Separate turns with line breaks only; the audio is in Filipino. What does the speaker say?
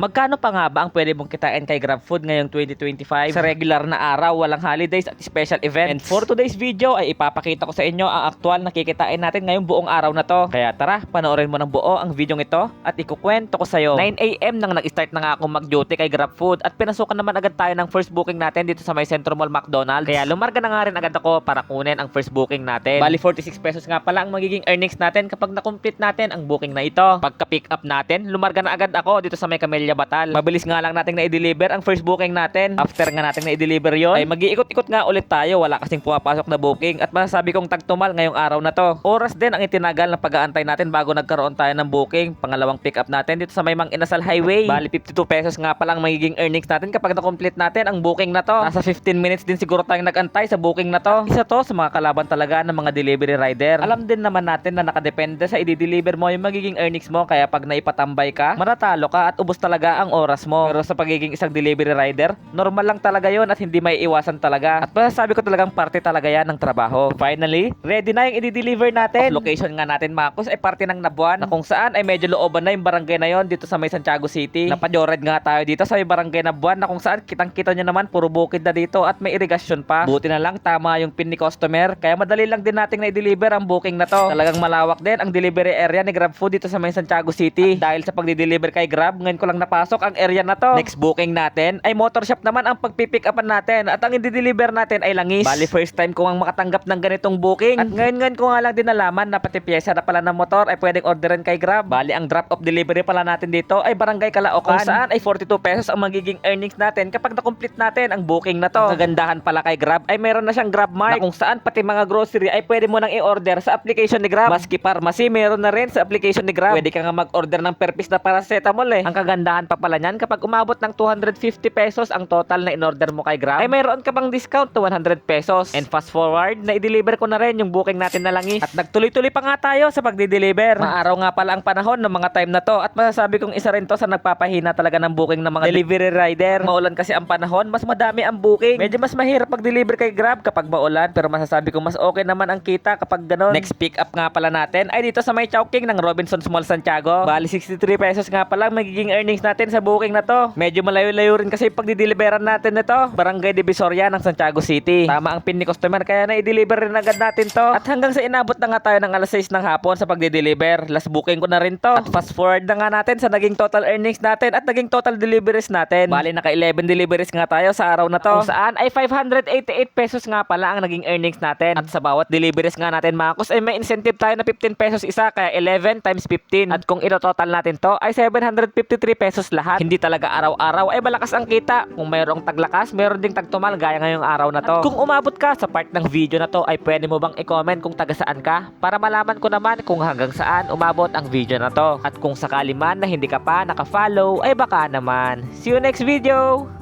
Magkano pa nga ba ang pwede mong kitain kay GrabFood ngayong 2025 sa regular na araw, walang holidays at special events? And for today's video ay ipapakita ko sa inyo ang aktual na kikitain natin ngayong buong araw na to. Kaya tara, panoorin mo ng buo ang video ito at ikukwento ko sa'yo. 9am nang nag-start na nga ako mag-duty kay GrabFood at pinasukan naman agad tayo ng first booking natin dito sa may Centro Mall McDonald's. Kaya lumarga na nga rin agad ako para kunin ang first booking natin. Bali 46 pesos nga pala ang magiging earnings natin kapag na-complete natin ang booking na ito. Pagka-pick up natin, lumarga na agad ako dito sa may Camellia Batal. Mabilis nga lang nating na-deliver ang first booking natin. After nga nating na-deliver yon, ay mag-iikot-ikot nga ulit tayo. Wala kasing pumapasok na booking at masasabi kong tagtumal ngayong araw na to. Oras din ang itinagal ng pag-aantay natin bago nagkaroon tayo ng booking. Pangalawang pick up natin dito sa may Mang Inasal Highway. Bali 52 pesos nga pala ang magiging earnings natin kapag na-complete natin ang booking na to. Nasa 15 minutes din siguro tayong nag-antay sa booking na to. Isa to sa mga kalaban talaga ng mga delivery rider. Alam din naman natin na nakadepende sa i-deliver mo yung magiging earnings mo kaya pag naipatambay ka, matatalo ka at ubos talaga ang oras mo. Pero sa pagiging isang delivery rider, normal lang talaga yon at hindi may iwasan talaga. At masasabi ko talagang parte talaga yan ng trabaho. Finally, ready na yung i-deliver natin. Location nga natin Marcos ay parte ng Nabuan na kung saan ay medyo looban na yung barangay na yon dito sa may Santiago City. Napajored nga tayo dito sa may barangay Nabuan na kung saan kitang kita nyo naman puro bukid na dito at may irigasyon pa. Buti na lang tama yung pin ni customer kaya madali lang din nating na-deliver ang booking na to. Talagang malawak din ang delivery area ni GrabFood dito sa may Santiago City. At dahil sa pagdi-deliver kay Grab, ngayon ko lang napasok ang area na to. Next booking natin ay motor shop naman ang pagpipick upan natin at ang i-deliver natin ay langis. Bali first time ko ang makatanggap ng ganitong booking. At ngayon ngayon ko nga lang din nalaman na pati pyesa na pala ng motor ay pwedeng orderin kay Grab. Bali ang drop off delivery pala natin dito ay Barangay Caloocan. Kung saan ay 42 pesos ang magiging earnings natin kapag na-complete natin ang booking na to. Ang kagandahan pala kay Grab ay meron na siyang Grab Mart na kung saan pati mga grocery ay pwede mo nang i-order sa application ni Grab. Maski pharmacy meron na rin sa application ni Grab. Pwede ka nga mag-order ng per piece na paracetamol eh. Ang kagandahan pa pala niyan kapag umabot ng 250 pesos ang total na in-order mo kay Grab ay mayroon ka pang discount to 100 pesos. And fast forward, na i-deliver ko na rin yung booking natin na langis. At nagtuloy-tuloy pa nga tayo sa pagdi-deliver. Maaraw nga pala ang panahon ng mga time na to at masasabi kong isa rin to sa nagpapahina talaga ng booking ng mga delivery rider. Maulan kasi ang panahon, mas madami ang booking. Medyo mas mahirap mag-deliver kay Grab kapag maulan pero masasabi ko mas okay naman ang kita kapag ganun. Next pick up nga pala natin ay dito sa may Chowking ng Robinsons Mall Santiago. Bali 63 pesos nga pala magiging earnings natin sa booking na to. Medyo malayo-layo rin kasi pag dideliveran natin nito. Barangay Divisoria ng Santiago City. Tama ang pin ni customer kaya na i-deliver rin agad natin to. At hanggang sa inabot na nga tayo ng alas 6 ng hapon sa pagdi-deliver. Last booking ko na rin to. At fast forward na nga natin sa naging total earnings natin at naging total deliveries natin. Bali naka 11 deliveries nga tayo sa araw na to. Kung saan ay 588 pesos nga pala ang naging earnings natin. At sa bawat deliveries nga natin mga kus ay may incentive tayo na 15 pesos isa kaya 11 times 15. At kung ito-total natin to ay 753 pesos lahat. Hindi talaga araw-araw ay malakas ang kita. Kung mayroong taglakas, mayroon ding tagtumal gaya ngayong araw na to. At kung umabot ka sa part ng video na to ay pwede mo bang i-comment kung taga saan ka para malaman ko naman kung hanggang saan umabot ang video na to. At kung sakali man na hindi ka pa naka-follow ay baka naman. See you next video!